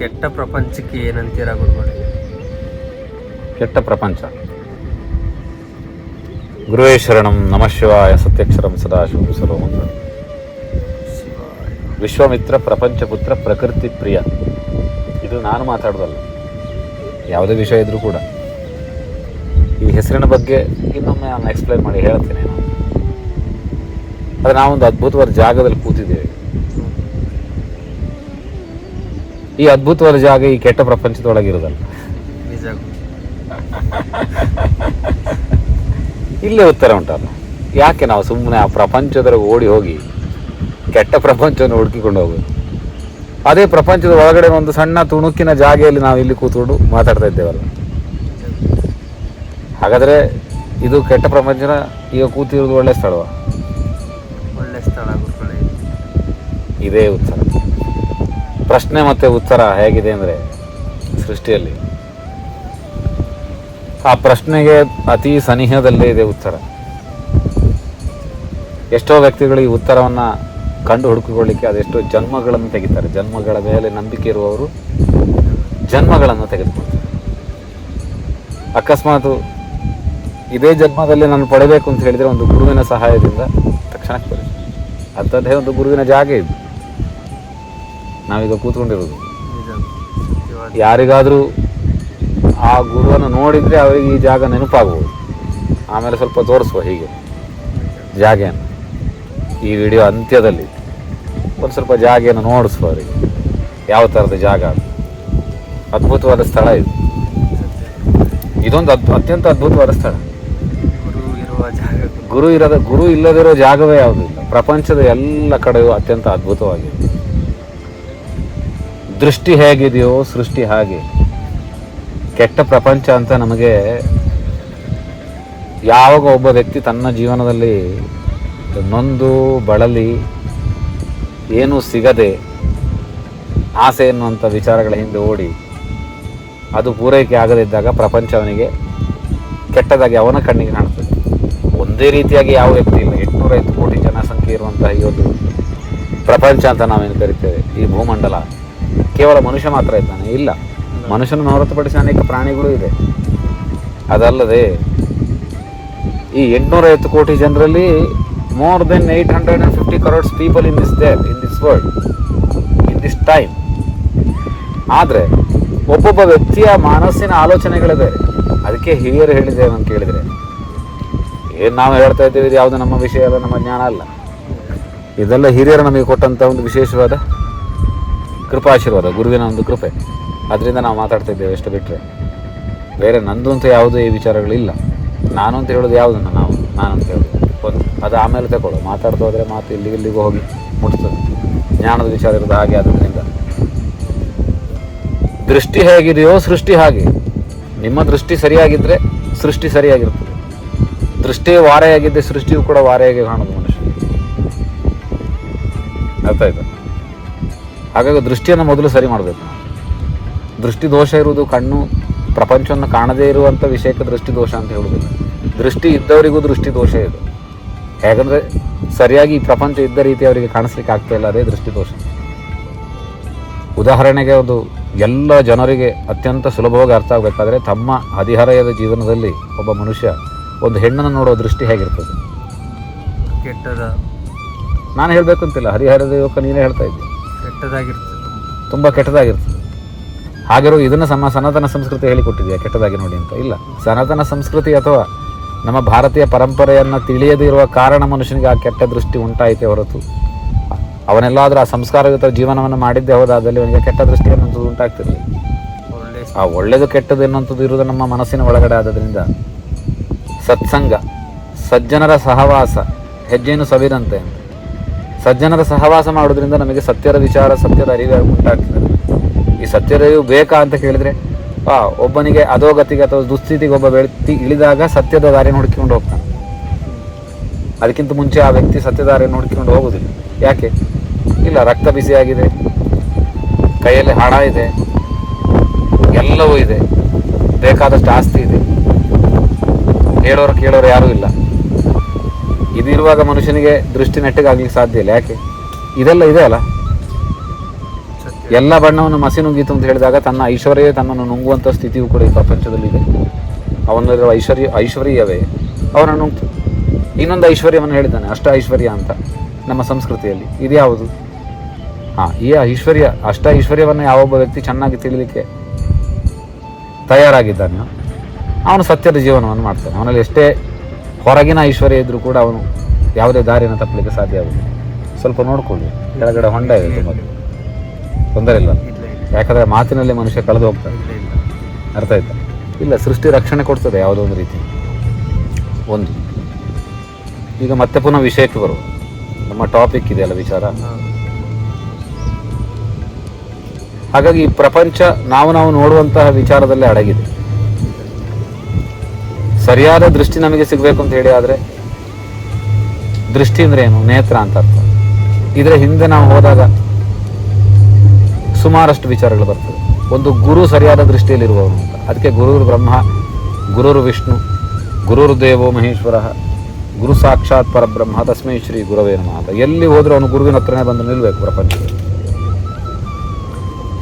ಕೆಟ್ಟ ಪ್ರಪಂಚಕ್ಕೆ ಏನಂತೀರ ಗುರುಗಳೇ? ಕೆಟ್ಟ ಪ್ರಪಂಚ. ಗುರುವೇ ಶರಣಂ, ನಮಃ ಶಿವಾಯ, ಸತ್ಯಕ್ಷರಂ ಸದಾಶಿವಂ ಸರ್ವಮಂಗಳ ಶಿವಾಯ ವಿಶ್ವಮಿತ್ರ, ಪ್ರಪಂಚ ಪುತ್ರ, ಪ್ರಕೃತಿ ಪ್ರಿಯ. ಇದು ನಾನು ಮಾತಾಡೋದಲ್ಲ. ಯಾವುದೇ ವಿಷಯ ಇದ್ರೂ ಕೂಡ. ಈ ಹೆಸರಿನ ಬಗ್ಗೆ ಇನ್ನೊಮ್ಮೆ ನಾನು ಎಕ್ಸ್ಪ್ಲೈನ್ ಮಾಡಿ ಹೇಳ್ತೇನೆ ನಾನು. ಆದರೆ ನಾವೊಂದು ಅದ್ಭುತವಾದ ಜಾಗದಲ್ಲಿ ಕೂತಿದ್ದೇವೆ. ಈ ಅದ್ಭುತವಾದ ಜಾಗ ಈ ಕೆಟ್ಟ ಪ್ರಪಂಚದೊಳಗಿರೋದಲ್ಲ. ನಿಜ. ಇಲ್ಲೇ ಉತ್ತರ ಉಂಟಲ್ಲ ಯಾಕೆ ನಾವು ಸುಮ್ಮನೆ ಆ ಪ್ರಪಂಚದೊಳಗೆ ಓಡಿ ಹೋಗಿ ಕೆಟ್ಟ ಪ್ರಪಂಚವನ್ನು ಹುಡುಕಿಕೊಂಡು ಹೋಗೋದು? ಅದೇ ಪ್ರಪಂಚದ ಒಳಗಡೆ ಒಂದು ಸಣ್ಣ ತುಣುಕಿನ ಜಾಗೆಯಲ್ಲಿ ನಾವು ಇಲ್ಲಿ ಕೂತ್ಕೊಂಡು ಮಾತಾಡ್ತಾ ಇದ್ದೇವಲ್ಲ. ಹಾಗಾದರೆ ಇದು ಕೆಟ್ಟ ಪ್ರಪಂಚನ ಈಗ ಕೂತಿರೋದು ಒಳ್ಳೆ ಸ್ಥಳವ? ಒಳ್ಳೆ ಸ್ಥಳ. ಇದೇ ಉತ್ತರ. ಪ್ರಶ್ನೆ ಮತ್ತು ಉತ್ತರ ಹೇಗಿದೆ ಅಂದರೆ ಸೃಷ್ಟಿಯಲ್ಲಿ? ಆ ಪ್ರಶ್ನೆಗೆ ಅತಿ ಸನಿಹದಲ್ಲೇ ಇದೆ ಉತ್ತರ. ಎಷ್ಟೋ ವ್ಯಕ್ತಿಗಳು ಈ ಉತ್ತರವನ್ನು ಕಂಡು ಹುಡುಕಿಕೊಳ್ಳಿಕ್ಕೆ ಅದೆಷ್ಟೋ ಜನ್ಮಗಳನ್ನು ತೆಗಿತಾರೆ. ಜನ್ಮಗಳ ಮೇಲೆ ನಂಬಿಕೆ ಇರುವವರು ಜನ್ಮಗಳನ್ನು ತೆಗೆದುಕೊಳ್ತಾರೆ. ಅಕಸ್ಮಾತ್ ಇದೇ ಜನ್ಮದಲ್ಲಿ ನಾನು ಪಡೆಯಬೇಕು ಅಂತ ಹೇಳಿದರೆ ಒಂದು ಗುರುವಿನ ಸಹಾಯದಿಂದ ತಕ್ಷಣಕ್ಕೆ ಬರುತ್ತೆ. ಅಂಥದ್ದೇ ಒಂದು ಗುರುವಿನ ಜಾಗ ಇದು. ನಾವೀಗ ಕೂತ್ಕೊಂಡಿರೋದು. ಯಾರಿಗಾದರೂ ಆ ಗುರುವನ್ನು ನೋಡಿದರೆ ಅವರಿಗೆ ಈ ಜಾಗ ನೆನಪಾಗ್ಬೋದು. ಆಮೇಲೆ ಸ್ವಲ್ಪ ತೋರಿಸುವ ಹೀಗೆ. ಜಾಗೆಯನ್ನು ಈ ವಿಡಿಯೋ ಅಂತ್ಯದಲ್ಲಿ ಒಂದು ಸ್ವಲ್ಪ ಜಾಗೆಯನ್ನು ನೋಡಿಸುವ ಅವರಿಗೆ. ಯಾವ ಥರದ ಜಾಗ ಅದು? ಅದ್ಭುತವಾದ ಸ್ಥಳ ಇದು. ಇದೊಂದು ಅದ್ ಅತ್ಯಂತ ಅದ್ಭುತವಾದ ಸ್ಥಳ. ಗುರು ಇರುವ ಜಾಗ. ಗುರು. ಗುರು ಇರದ ಗುರು ಇಲ್ಲದಿರೋ ಜಾಗವೇ ಯಾವುದೂ ಇಲ್ಲ. ಪ್ರಪಂಚದ ಎಲ್ಲ ಕಡೆಯೂ ಅತ್ಯಂತ ಅದ್ಭುತವಾಗಿದೆ. ದೃಷ್ಟಿ ಹೇಗಿದೆಯೋ ಸೃಷ್ಟಿ ಹಾಗೆ. ಕೆಟ್ಟ ಪ್ರಪಂಚ ಅಂತ ನಮಗೆ ಯಾವಾಗ ಒಬ್ಬ ವ್ಯಕ್ತಿ ತನ್ನ ಜೀವನದಲ್ಲಿ ನೊಂದು ಬಳಲಿ ಏನೂ ಸಿಗದೆ ಆಸೆ ಎನ್ನುವಂಥ ವಿಚಾರಗಳ ಹಿಂದೆ ಓಡಿ ಅದು ಪೂರೈಕೆ ಆಗದಿದ್ದಾಗ ಪ್ರಪಂಚ ಅವನಿಗೆ ಕೆಟ್ಟದಾಗಿ ಅವನ ಕಣ್ಣಿಗೆ ಕಾಣ್ತದೆ. ಒಂದೇ ರೀತಿಯಾಗಿ ಯಾವ ವ್ಯಕ್ತಿ ಇಲ್ಲ. ಎಂಟುನೂರೈವತ್ತು ಕೋಟಿ ಜನಸಂಖ್ಯೆ ಇರುವಂತಹ ಈ ಒಂದು ಪ್ರಪಂಚ ಅಂತ ನಾವೇನು ಕರಿತೇವೆ? ಈ ಭೂಮಂಡಲ. ಕೇವಲ ಮನುಷ್ಯ ಮಾತ್ರ ಇದ್ದಾನೆ, ಇಲ್ಲ. ಮನುಷ್ಯನ ಹೊರತುಪಡಿಸಿ ಅನೇಕ ಪ್ರಾಣಿಗಳು ಇದೆ. ಅದಲ್ಲದೆ ಈ ಎಂಟುನೂರೈವತ್ತು ಕೋಟಿ ಜನರಲ್ಲಿ more than eight hundred and fifty crores people in this there in this world in this time ಆದರೆ ಒಬ್ಬೊಬ್ಬ ವ್ಯಕ್ತಿಯ ಮನಸ್ಸಿನ ಆಲೋಚನೆಗಳಿದೆ. ಅದಕ್ಕೆ ಹಿರಿಯರು ಹೇಳಿದೆ ಅಂತ ಕೇಳಿದರೆ, ಏನು ನಾವು ಹೇಳ್ತಾ ಇದ್ದೇವೆ, ಇದು ಯಾವುದು ನಮ್ಮ ವಿಷಯ ಅಲ್ಲ, ನಮ್ಮ ಜ್ಞಾನ ಅಲ್ಲ. ಇದೆಲ್ಲ ಹಿರಿಯರು ನಮಗೆ ಕೊಟ್ಟಂಥ ಒಂದು ವಿಶೇಷವಾದ ಕೃಪಾಶೀರ್ವಾದ ಗುರುವಿನ ಒಂದು ಕೃಪೆ. ಅದರಿಂದ ನಾವು ಮಾತಾಡ್ತಾ ಇದ್ದೇವೆ ಎಷ್ಟು ಬಿಟ್ಟರೆ ಬೇರೆ ನಂದು ಅಂತ ಯಾವುದೇ ಈ ವಿಚಾರಗಳಿಲ್ಲ. ನಾನು ಅಂತ ಹೇಳೋದು ಯಾವುದನ್ನು ನಾವು ನಾನು ಅಂತ ಹೇಳೋದು. ಒಂದು, ಅದು ಆಮೇಲೆ ತಗೊಳ್ಳೋ. ಮಾತಾಡ್ತಾ ಹೋದರೆ ಮಾತು ಇಲ್ಲಿಗೆ ಇಲ್ಲಿಗೂ ಹೋಗಿ ಮುಟ್ತದೆ. ಜ್ಞಾನದ ವಿಚಾರ ಇರೋದು ಹಾಗೆ ಆದ್ದರಿಂದ. ದೃಷ್ಟಿ ಹೇಗಿದೆಯೋ ಸೃಷ್ಟಿ ಹಾಗೆ. ನಿಮ್ಮ ದೃಷ್ಟಿ ಸರಿಯಾಗಿದ್ದರೆ ಸೃಷ್ಟಿ ಸರಿಯಾಗಿರ್ತದೆ ದೃಷ್ಟಿ ವಾರೆಯಾಗಿದ್ದರೆ ಸೃಷ್ಟಿಯು ಕೂಡ ವಾರೆಯಾಗಿ ಕಾಣೋದು ಮನುಷ್ಯ ಅರ್ಥ ಆಯ್ತಾ? ಹಾಗಾಗಿ ದೃಷ್ಟಿಯನ್ನು ಮೊದಲು ಸರಿ ಮಾಡಬೇಕು ದೃಷ್ಟಿ ದೋಷ ಇರುವುದು ಕಣ್ಣು ಪ್ರಪಂಚವನ್ನು ಕಾಣದೇ ಇರುವಂಥ ವಿಷಯಕ್ಕೆ ದೃಷ್ಟಿ ದೋಷ ಅಂತ ಹೇಳುವುದಿಲ್ಲ. ದೃಷ್ಟಿ ಇದ್ದವರಿಗೂ ದೃಷ್ಟಿ ದೋಷ ಇದೆ. ಯಾಕಂದರೆ ಸರಿಯಾಗಿ ಈ ಪ್ರಪಂಚ ಇದ್ದ ರೀತಿ ಅವರಿಗೆ ಕಾಣಿಸ್ಲಿಕ್ಕೆ ಆಗ್ತಾ ಇಲ್ಲ ಅದೇ ದೃಷ್ಟಿ ದೋಷ. ಉದಾಹರಣೆಗೆ ಒಂದು ಎಲ್ಲ ಜನರಿಗೆ ಅತ್ಯಂತ ಸುಲಭವಾಗಿ ಅರ್ಥ ಆಗಬೇಕಾದ್ರೆ ತಮ್ಮ ಹದಿಹರೆಯದ ಜೀವನದಲ್ಲಿ ಒಬ್ಬ ಮನುಷ್ಯ ಒಂದು ಹೆಣ್ಣನ್ನು ನೋಡೋ ದೃಷ್ಟಿ ಹೇಗಿರ್ತದೆ? ಕೆಟ್ಟದ. ನಾನು ಹೇಳಬೇಕಂತಿಲ್ಲ ಹರಿಹರದ ಯುವಕ ನೀನೇ ಹೇಳ್ತಾ ಇದ್ದೆ. ಕೆಟ್ಟದಾಗಿರ್ತದೆ. ತುಂಬ ಕೆಟ್ಟದಾಗಿರ್ತದೆ. ಹಾಗಿರೋ ಇದನ್ನು ಸಮ ಸನಾತನ ಸಂಸ್ಕೃತಿ ಹೇಳಿಕೊಟ್ಟಿದೆಯಾ? ಕೆಟ್ಟದಾಗಿ ನೋಡಿ ಅಂತ. ಇಲ್ಲ. ಸನಾತನ ಸಂಸ್ಕೃತಿ ಅಥವಾ ನಮ್ಮ ಭಾರತೀಯ ಪರಂಪರೆಯನ್ನು ತಿಳಿಯದೇ ಇರುವ ಕಾರಣ ಮನುಷ್ಯನಿಗೆ ಆ ಕೆಟ್ಟ ದೃಷ್ಟಿ ಉಂಟಾಯಿತೆ ಹೊರತು. ಅವನೆಲ್ಲಾದರೂ ಆ ಸಂಸ್ಕಾರಯುತ ಜೀವನವನ್ನು ಮಾಡಿದ್ದೇ ಹೋದಾದಲ್ಲಿ ಅವನಿಗೆ ಕೆಟ್ಟ ದೃಷ್ಟಿ ಅನ್ನೋದು ಉಂಟಾಗ್ತಿರಲಿಲ್ಲ. ಆ ಒಳ್ಳೆಯದು ಕೆಟ್ಟದ್ದು ಎನ್ನುವಂಥದ್ದು ಇರುವುದು ನಮ್ಮ ಮನಸ್ಸಿನ ಒಳಗಡೆ ಆದ್ದರಿಂದ ಸತ್ಸಂಗ ಸಜ್ಜನರ ಸಹವಾಸ ಹೆಜ್ಜೆಯನ್ನು ಸವಿರಂತೆ ಅಂತ. ಸಜ್ಜನರ ಸಹವಾಸ ಮಾಡೋದ್ರಿಂದ ನಮಗೆ ಸತ್ಯದ ವಿಚಾರ, ಸತ್ಯದ ಅರಿವು ಉಂಟಾಗ್ತದೆ. ಈ ಸತ್ಯದ ಅರಿವು ಬೇಕಾ ಅಂತ ಕೇಳಿದ್ರೆ, ಆ, ಒಬ್ಬನಿಗೆ ಅಧೋಗತಿಗೆ ಅಥವಾ ದುಸ್ಥಿತಿಗೆ ಒಬ್ಬ ವ್ಯಕ್ತಿ ಇಳಿದಾಗ ಸತ್ಯದ ದಾರಿ ಹುಡುಕಿಕೊಂಡು ಹೋಗ್ತಾನೆ. ಅದಕ್ಕಿಂತ ಮುಂಚೆ ಆ ವ್ಯಕ್ತಿ ಸತ್ಯದ ದಾರಿಯನ್ನು ಹುಡುಕಿಕೊಂಡು ಹೋಗೋದಿಲ್ಲ. ಯಾಕೆ? ಇಲ್ಲ, ರಕ್ತ ಬಿಸಿಯಾಗಿದೆ, ಕೈಯಲ್ಲಿ ಹಣ ಇದೆ, ಎಲ್ಲವೂ ಇದೆ, ಬೇಕಾದಷ್ಟು ಆಸ್ತಿ ಇದೆ. ಹೇಳೋರು ಕೇಳೋರು ಯಾರೂ ಇಲ್ಲ. ಇದಿರುವಾಗ ಮನುಷ್ಯನಿಗೆ ದೃಷ್ಟಿ ನೆಟ್ಟಗಾಗ್ಲಿಕ್ಕೆ ಸಾಧ್ಯ ಇಲ್ಲ. ಯಾಕೆ? ಇದೆಲ್ಲ ಇದೆ ಅಲ್ಲ? ಎಲ್ಲ ಬಣ್ಣವನ್ನು ಮಸಿ ನುಂಗಿತು ಅಂತ ಹೇಳಿದಾಗ ತನ್ನ ಐಶ್ವರ್ಯವೇ ತನ್ನನ್ನು ನುಂಗುವಂಥ ಸ್ಥಿತಿಯೂ ಕೂಡ ಈ ಪ್ರಪಂಚದಲ್ಲಿದೆ. ಅವನಲ್ಲಿರುವ ಐಶ್ವರ್ಯ ಐಶ್ವರ್ಯವೇ ಅವನ ನುಂಗ್ತು. ಇನ್ನೊಂದು ಐಶ್ವರ್ಯವನ್ನು ಹೇಳಿದ್ದಾನೆ ಅಷ್ಟ ಐಶ್ವರ್ಯ ಅಂತ ನಮ್ಮ ಸಂಸ್ಕೃತಿಯಲ್ಲಿ. ಇದ್ಯಾವುದು ಹಾಂ ಈ ಐಶ್ವರ್ಯ ಅಷ್ಟ ಐಶ್ವರ್ಯವನ್ನು ಯಾವೊಬ್ಬ ವ್ಯಕ್ತಿ ಚೆನ್ನಾಗಿ ತಿಳಿಲಿಕ್ಕೆ ತಯಾರಾಗಿದ್ದಾನೆ ಅವನು ಸತ್ಯದ ಜೀವನವನ್ನು ಮಾಡ್ತಾನೆ. ಅವನಲ್ಲಿ ಎಷ್ಟೇ ಹೊರಗಿನ ಐಶ್ವರ್ಯ ಇದ್ದರೂ ಕೂಡ ಅವನು ಯಾವುದೇ ದಾರಿಯನ್ನು ತಪ್ಪಲಿಕ್ಕೆ ಸಾಧ್ಯ ಆಗುತ್ತೆ ಸ್ವಲ್ಪ ನೋಡ್ಕೊಳ್ಳಿ ಕೆಳಗಡೆ ಹೊಂಡ ಇದೆ ತುಂಬ ತೊಂದರೆ ಇಲ್ಲ. ಯಾಕಂದರೆ ಮಾತಿನಲ್ಲಿ ಮನುಷ್ಯ ಕಳೆದು ಹೋಗ್ತಾನೆ. ಅರ್ಥ ಆಯ್ತಾ? ಇಲ್ಲ ಸೃಷ್ಟಿ ರಕ್ಷಣೆ ಕೊಡ್ತದೆ ಯಾವುದೋ ಒಂದು ರೀತಿ. ಒಂದು. ಈಗ ಮತ್ತೆ ಪುನಃ ವಿಷಯಕ್ಕೆ ಬರುವ. ನಮ್ಮ ಟಾಪಿಕ್ ಇದೆಯಲ್ಲ ವಿಚಾರ? ಹಾಗಾಗಿ ಈ ಪ್ರಪಂಚ ನಾವು ನಾವು ನೋಡುವಂತಹ ವಿಚಾರದಲ್ಲೇ ಅಡಗಿದೆ. ಸರಿಯಾದ ದೃಷ್ಟಿ ನಮಗೆ ಸಿಗಬೇಕು ಅಂತ ಹೇಳಿ ಆದರೆ ದೃಷ್ಟಿ ಅಂದ್ರೆ ಏನು? ನೇತ್ರ ಅಂತ ಅರ್ಥ. ಇದರ ಹಿಂದೆ ನಾವು ಹೋದಾಗ ಸುಮಾರಷ್ಟು ವಿಚಾರಗಳು ಬರ್ತದೆ. ಒಂದು ಗುರು ಸರಿಯಾದ ದೃಷ್ಟಿಯಲ್ಲಿರುವವನು ಅಂತ. ಅದಕ್ಕೆ ಗುರುರು ಬ್ರಹ್ಮ, ಗುರುರು ವಿಷ್ಣು, ಗುರುರು ದೇವೋ ಮಹೇಶ್ವರ, ಗುರು ಸಾಕ್ಷಾತ್ ಪರಬ್ರಹ್ಮ, ತಸ್ಮೈ ಶ್ರೀ ಗುರವೇ ನಮಃ ಅಂತ. ಎಲ್ಲಿ ಹೋದ್ರೂ ಅವನು ಗುರುವಿನ ಹತ್ರನೇ ಬಂದು ನಿಲ್ಲಬೇಕು ಪ್ರಪಂಚದಲ್ಲಿ.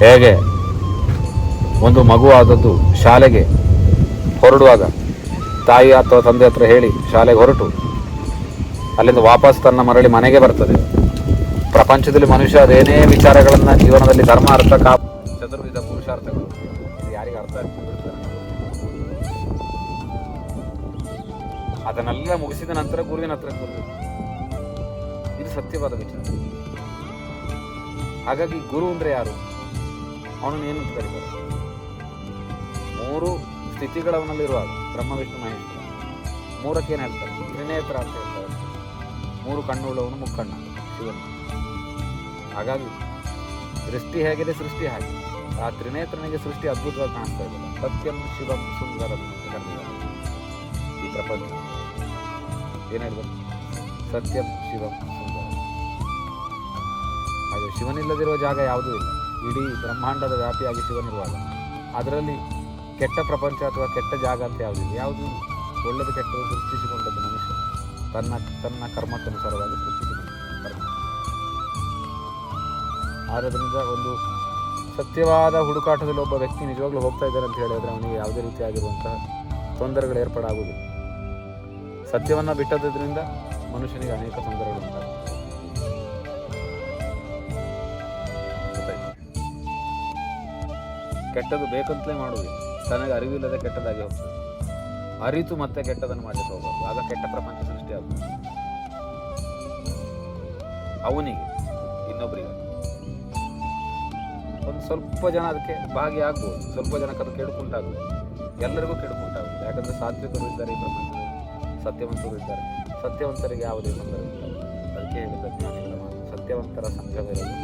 ಹೇಗೆ? ಒಂದು ಮಗು ಆದದ್ದು ಶಾಲೆಗೆ ಹೊರಡುವಾಗ ತಾಯಿ ಅಥವಾ ತಂದೆ ಹತ್ರ ಹೇಳಿ ಶಾಲೆಗೆ ಹೊರಟು. ಅಲ್ಲಿಂದ ವಾಪಸ್ ತನ್ನ ಮರಳಿ ಮನೆಗೆ ಬರ್ತದೆ. ಪ್ರಪಂಚದಲ್ಲಿ ಮನುಷ್ಯ ಅದೇನೇ ವಿಚಾರಗಳನ್ನ ಜೀವನದಲ್ಲಿ ಧರ್ಮ, ಅರ್ಥ ಕಾ ಚತುರ್ವಿಧ ಪುರುಷಾರ್ಥಗಳು. ಯಾರಿಗೆ ಅರ್ಥ ಅದನ್ನೆಲ್ಲ ಮುಗಿಸಿದ ನಂತರ ಗುರುವಿನ ಹತ್ರ ಇದು ಸತ್ಯವಾದ ವಿಚಾರ. ಹಾಗಾಗಿ ಗುರು ಅಂದ್ರೆ ಯಾರು? ಅವನನ್ನು ಏನು ಕರೀತಾರೆ? ಮೂರು ಸ್ಥಿತಿಗಳವನಲ್ಲಿರುವಾಗ. ಬ್ರಹ್ಮ ವಿಷ್ಣು ಮಹೇಶ್ವರ ಮೂರಕ್ಕೆ ಏನು ಹೇಳ್ತಾರೆ ತ್ರಿನೇತ್ರ ಅಂತ ಹೇಳ್ತಾರೆ ಮೂರು ಕಣ್ಣುಳ್ಳವನು ಮುಕ್ಕಣ್ಣ, ಶಿವನು. ಹಾಗಾಗಿ ದೃಷ್ಟಿ ಹೇಗಿದೆ ಸೃಷ್ಟಿ ಹಾಗೆ. ಆ ತ್ರಿನೇತ್ರನಿಗೆ ಸೃಷ್ಟಿ ಅದ್ಭುತವಾಗಿ ಕಾಣಿಸ್ತಾ ಇದೆ. ಸತ್ಯಂ, ಶಿವಂ, ಸುಂದರಂ ಈ ಪ್ರಪಂಚ. ಏನು ಸತ್ಯಂ, ಶಿವಂ, ಸುಂದರ. ಹಾಗೆ ಶಿವನಿಲ್ಲದಿರುವ ಜಾಗ ಯಾವುದೂ ಇಲ್ಲ. ಇಡೀ ಬ್ರಹ್ಮಾಂಡದ ವ್ಯಾಪಿಯಾಗಿ ಶಿವನಿರುವಾಗ. ಅದರಲ್ಲಿ ಕೆಟ್ಟ ಪ್ರಪಂಚ ಅಥವಾ ಕೆಟ್ಟ ಜಾಗ ಅಂತ ಯಾವುದಿಲ್ಲ ಯಾವುದು ಒಳ್ಳೆದು, ಕೆಟ್ಟದು ಸೃಷ್ಟಿಸಿಕೊಂಡದ್ದು ಮನುಷ್ಯ. ತನ್ನ ತನ್ನ ಕರ್ಮಕ್ಕನುಸಾರವಾಗಿ ಸೃಷ್ಟಿಸಿಕೊಂಡ ಕರ್ಮ. ಆದ್ದರಿಂದ ಒಂದು ಸತ್ಯವಾದ ಹುಡುಕಾಟದಲ್ಲಿ ಒಬ್ಬ ವ್ಯಕ್ತಿ ನಿಜವಾಗ್ಲೂ ಹೋಗ್ತಾ ಇದ್ದಾರೆ ಅಂತ ಹೇಳಿದ್ರೆ ಅವನಿಗೆ ಯಾವುದೇ ರೀತಿಯಾಗಿರುವಂತಹ ತೊಂದರೆಗಳು ಏರ್ಪಡಾಗುವುದಿಲ್ಲ. ಸತ್ಯವನ್ನು ಬಿಟ್ಟದ್ರಿಂದ ಮನುಷ್ಯನಿಗೆ ಅನೇಕ ತೊಂದರೆಗಳು ಕೆಟ್ಟದು? ಕೆಟ್ಟದ್ದು ಬೇಕಂತಲೇ ಮಾಡುವುದಿಲ್ಲ. ತನಗೆ ಅರಿವಿಲ್ಲದೆ ಕೆಟ್ಟದಾಗಿ ಹೋಗ್ತದೆ. ಅರಿತು ಮತ್ತೆ ಕೆಟ್ಟದನ್ನು ಮಾಡಲಿಕ್ಕೆ ಹೋಗ್ಬೋದು ಆಗ ಕೆಟ್ಟ ಪ್ರಪಂಚ ಸೃಷ್ಟಿಯಾಗ್ತದೆ ಅವನಿಗೆ ಇನ್ನೊಬ್ಬರಿಗೆ ಒಂದು ಸ್ವಲ್ಪ ಜನ ಅದಕ್ಕೆ ಭಾಗಿಯಾಗ್ಬೋದು ಸ್ವಲ್ಪ ಜನಕ್ಕೆ ಅದು ಕೆಡುಕುಂಟಾಗ್ಬೋದು. ಎಲ್ಲರಿಗೂ ಕೆಡುಕುಂಟಾಗುತ್ತೆ ಯಾಕಂದ್ರೆ ಸಾತ್ವಿಕರು ಇದ್ದಾರೆ ಈ ಪ್ರಪಂಚದಲ್ಲಿ. ಸತ್ಯವಂತರು ಇದ್ದಾರೆ. ಸತ್ಯವಂತರಿಗೆ ಯಾವುದೇ ತೊಂದರೆ ಅದಕ್ಕೆ ಹೇಳಿದ ಜ್ಞಾನಿಗಳ ಸತ್ಯವಂತರ ಸಂಘವಿರಲಿ.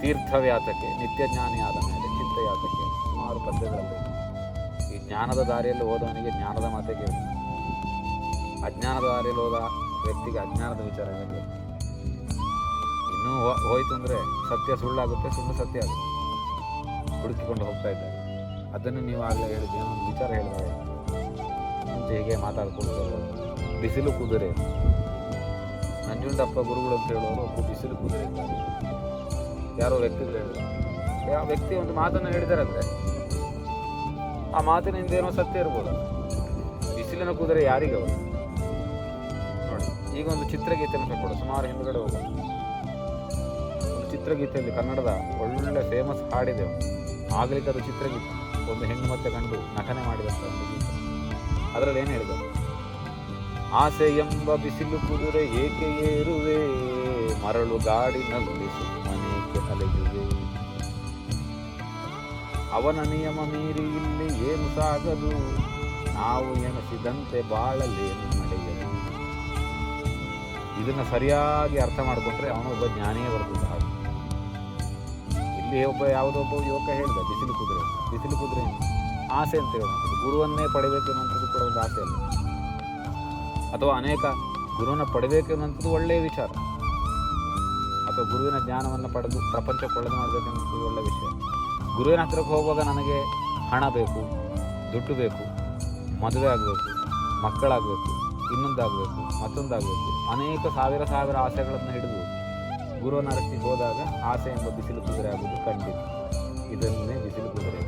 ತೀರ್ಥವ್ಯಾತಕ್ಕೆ ನಿತ್ಯ ಜ್ಞಾನಿ ಆದ ಮೇಲೆ ಚಿತ್ತಯಾತಕ್ಕೆ. ಸುಮಾರು ಪದ್ಯಗಳಲ್ಲಿ. ಈ ಜ್ಞಾನದ ದಾರಿಯಲ್ಲಿ ಹೋದವನಿಗೆ ಜ್ಞಾನದ ಮಾತೆ ಕೇಳಿ. ಅಜ್ಞಾನದ ದಾರಿಯಲ್ಲಿ ಹೋದ ವ್ಯಕ್ತಿಗೆ ಅಜ್ಞಾನದ ವಿಚಾರ ಇನ್ನೂ ಹೋಯ್ತು ಅಂದರೆ ಸತ್ಯ ಸುಳ್ಳಾಗುತ್ತೆ, ಸುಳ್ಳು ಸತ್ಯ ಆಗುತ್ತೆ ಹುಡುಕಿಕೊಂಡು ಹೋಗ್ತಾ ಇದ್ದಾರೆ ಅದನ್ನು ನೀವು ಆಗಲೇ ಹೇಳಿದ್ದೆ ಒಂದು ವಿಚಾರ ಹೇಳಿದಾಗ ಮುಂಚೆ ಹೀಗೆ ಮಾತಾಡ್ಕೊಂಡು ಬರೋದು. ಬಿಸಿಲು ಕುದುರೆ. ನಂಜುಂಡಪ್ಪ ಗುರುಗಳು ಅಂತ ಹೇಳೋರು ಒಬ್ಬರು ಬಿಸಿಲು ಕುದುರೆ ಯಾರೋ ವ್ಯಕ್ತಿಗಳು ಹೇಳಿದ್ರು. ಯಾವ ವ್ಯಕ್ತಿ ಒಂದು ಮಾತನ್ನು ಹೇಳಿದಾರೆ ಅಂದ್ರೆ ಆ ಮಾತಿನ ಹಿಂದೆ ಏನೋ ಸತ್ಯ ಇರ್ಬೋದು. ಬಿಸಿಲಿನ ಕುದುರೆ ಯಾರಿಗೆ ಅವರು ನೋಡಿ, ಈಗ ಒಂದು ಚಿತ್ರಗೀತೆಯನ್ನು ಕೊಡು. ಸುಮಾರು ಹಿಂದ್ಗಡೆ ಹೋಗೋದು ಒಂದು ಚಿತ್ರಗೀತೆಯಲ್ಲಿ ಕನ್ನಡದ ಒಳ್ಳೆ ಫೇಮಸ್ ಹಾಡಿದೆ. ಆಗ್ಲಿಕ್ಕೆ ಅದು ಚಿತ್ರಗೀತೆ. ಒಂದು ಹೆಣ್ಣು ಮತ್ತೆ ಕಂಡು ನಟನೆ ಮಾಡಿದಂಥ ಒಂದು ಗೀತೆ. ಅದರಲ್ಲಿ ಏನು ಹೇಳಿದರು ಆಸೆ ಎಂಬ ಬಿಸಿಲು ಕುದುರೆ ಏಕೆ ಏರುವೆ? ಮರಳು ಗಾಡಿನಲ್ಲಿ ಅವನ ನಿಯಮ ಮೀರಿ ಇಲ್ಲಿ ಏನು ಸಾಗದು? ನಾವು ಎನಿಸಿದಂತೆ ಬಾಳಲೇನು ನಡೆಯದು ಇದನ್ನು ಸರಿಯಾಗಿ ಅರ್ಥ ಮಾಡಿಕೊಂಡ್ರೆ ಅವನೊಬ್ಬ ಜ್ಞಾನಿಯೇ ಬರ್ತದೆ ಹಾಗೆ. ಇಲ್ಲಿ ಒಬ್ಬ ಯಾವುದೊಬ್ಬ ಯುವಕ ಹೇಳಿದ, ಬಿಸಿಲು ಕುದುರೆ. ಬಿಸಿಲು ಕುದುರೆ ಆಸೆ ಅಂತ ಹೇಳುವಂಥದ್ದು. ಗುರುವನ್ನೇ ಪಡಿಬೇಕು ಅನ್ನುವಂಥದ್ದು ಕೂಡ ಒಂದು ಆಸೆ ಅಲ್ಲ. ಅಥವಾ ಅನೇಕ ಗುರುವನ್ನ ಪಡಿಬೇಕು ಅನ್ನುವಂಥದ್ದು ಒಳ್ಳೆಯ ವಿಚಾರ. ಅಥವಾ ಗುರುವಿನ ಜ್ಞಾನವನ್ನು ಪಡೆದು ಪ್ರಪಂಚ ಒಳ್ಳೆದು ಮಾಡಬೇಕು ಅನ್ನೋದು ಒಳ್ಳೆಯ ವಿಷಯ. ಗುರುವಿನ ಹತ್ರಕ್ಕೆ ಹೋಗುವಾಗ ನನಗೆ ಹಣ ಬೇಕು ದುಡ್ಡು ಬೇಕು ಮದುವೆ ಆಗಬೇಕು ಮಕ್ಕಳಾಗಬೇಕು ಇನ್ನೊಂದಾಗಬೇಕು ಮತ್ತೊಂದಾಗಬೇಕು. ಅನೇಕ ಸಾವಿರ ಸಾವಿರ ಆಸೆಗಳನ್ನು ಹಿಡಿದು ಗುರುವನ ಅರಸಿ ಹೋದಾಗ ಆಸೆ ಎಂಬ ಬಿಸಿಲು ಕುದುರೆ ಆಗುವುದು ಖಂಡಿತ. ಇದನ್ನೇ ಬಿಸಿಲು ಕುದುರೆ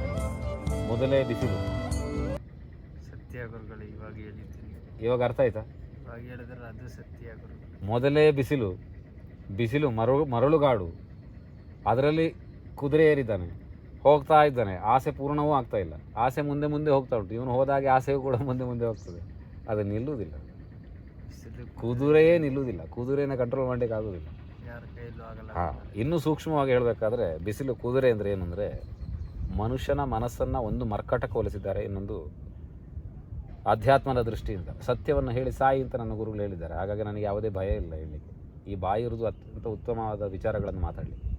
ಮೊದಲೇ ಬಿಸಿಲು. ಸತ್ಯ ಗುರುಗಳು ಇವಾಗ ಹೇಳಿದ್ದೀನಿ. ಇವಾಗ ಅರ್ಥ ಆಯ್ತಾ? ಇವಾಗ ಹೇಳಿದ್ರೆ ಅದು ಸತ್ಯ ಗುರುಗಳು. ಮೊದಲೇ ಬಿಸಿಲು. ಬಿಸಿಲು ಮರಳು ಮರಳುಗಾಡು. ಅದರಲ್ಲಿ ಕುದುರೆ ಏರಿದ್ದಾನೆ. ಹೋಗ್ತಾ ಇದ್ದಾನೆ. ಆಸೆ ಪೂರ್ಣವೂ ಆಗ್ತಾ ಇಲ್ಲ. ಆಸೆ ಮುಂದೆ ಮುಂದೆ ಹೋಗ್ತಾ ಉಂಟು. ಇವನು ಹೋದಾಗೆ ಆಸೆಯೂ ಕೂಡ ಮುಂದೆ ಮುಂದೆ ಹೋಗ್ತದೆ. ಅದು ನಿಲ್ಲುವುದಿಲ್ಲ. ಕುದುರೆಯೇ ನಿಲ್ಲುವುದಿಲ್ಲ. ಕುದುರೆಯನ್ನು ಕಂಟ್ರೋಲ್ ಮಾಡಲಿಕ್ಕೆ ಆಗೋದಿಲ್ಲ ಹಾಂ ಇನ್ನೂ ಸೂಕ್ಷ್ಮವಾಗಿ ಹೇಳಬೇಕಾದ್ರೆ ಬಿಸಿಲು ಕುದುರೆ ಅಂದರೆ ಏನಂದರೆ ಮನುಷ್ಯನ ಮನಸ್ಸನ್ನು ಒಂದು ಮರ್ಕಟಕ್ಕೆ ಹೋಲಿಸಿದ್ದಾರೆ ಇನ್ನೊಂದು ಅಧ್ಯಾತ್ಮದ ದೃಷ್ಟಿಯಿಂದ. ಸತ್ಯವನ್ನು ಹೇಳಿ ಸಾಯಿ ಅಂತ ನನ್ನ ಗುರುಗಳು ಹೇಳಿದ್ದಾರೆ. ಹಾಗಾಗಿ ನನಗೆ ಯಾವುದೇ ಭಯ ಇಲ್ಲ ಹೇಳಲಿಕ್ಕೆ. ಈ ಬಾಯಿ ಇರೋದು ಅತ್ಯಂತ ಉತ್ತಮವಾದ ವಿಚಾರಗಳನ್ನು ಮಾತಾಡಲಿ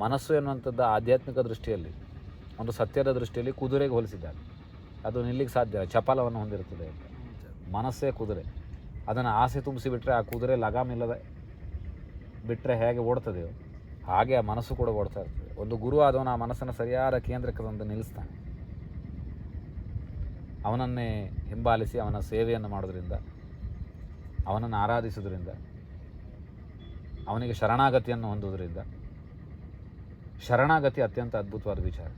ಮನಸ್ಸು ಎನ್ನುವಂಥದ್ದು ಆಧ್ಯಾತ್ಮಿಕ ದೃಷ್ಟಿಯಲ್ಲಿ, ಒಂದು ಸತ್ಯದ ದೃಷ್ಟಿಯಲ್ಲಿ ಕುದುರೆಗೆ ಹೋಲಿಸಿದ್ದಾರೆ. ಅದು ನಿಲ್ಲಿಗೆ ಸಾಧ್ಯ ಚಪಲವನ್ನು ಹೊಂದಿರುತ್ತದೆ ಅಂತ. ಮನಸ್ಸೇ ಕುದುರೆ. ಅದನ್ನು ಆಸೆ ತುಂಬಿಸಿಬಿಟ್ರೆ ಆ ಕುದುರೆ ಲಗಾಮಿಲ್ಲದೆ ಬಿಟ್ಟರೆ ಹೇಗೆ ಓಡ್ತದೆಯೋ, ಹಾಗೆ ಆ ಮನಸ್ಸು ಕೂಡ ಓಡ್ತಾ ಇರ್ತದೆ. ಒಂದು ಗುರು ಆದವನು ಆ ಮನಸ್ಸನ್ನು ಸರಿಯಾದ ಕೇಂದ್ರಕ್ಕೆ ತಂದು ನಿಲ್ಲಿಸ್ತಾನೆ. ಅವನನ್ನೇ ಹಿಂಬಾಲಿಸಿ ಅವನ ಸೇವೆಯನ್ನು ಮಾಡೋದ್ರಿಂದ, ಅವನನ್ನು ಆರಾಧಿಸೋದ್ರಿಂದ ಅವನಿಗೆ ಶರಣಾಗತಿಯನ್ನು ಹೊಂದುವುದರಿಂದ ಶರಣಾಗತಿ ಅತ್ಯಂತ ಅದ್ಭುತವಾದ ವಿಚಾರ.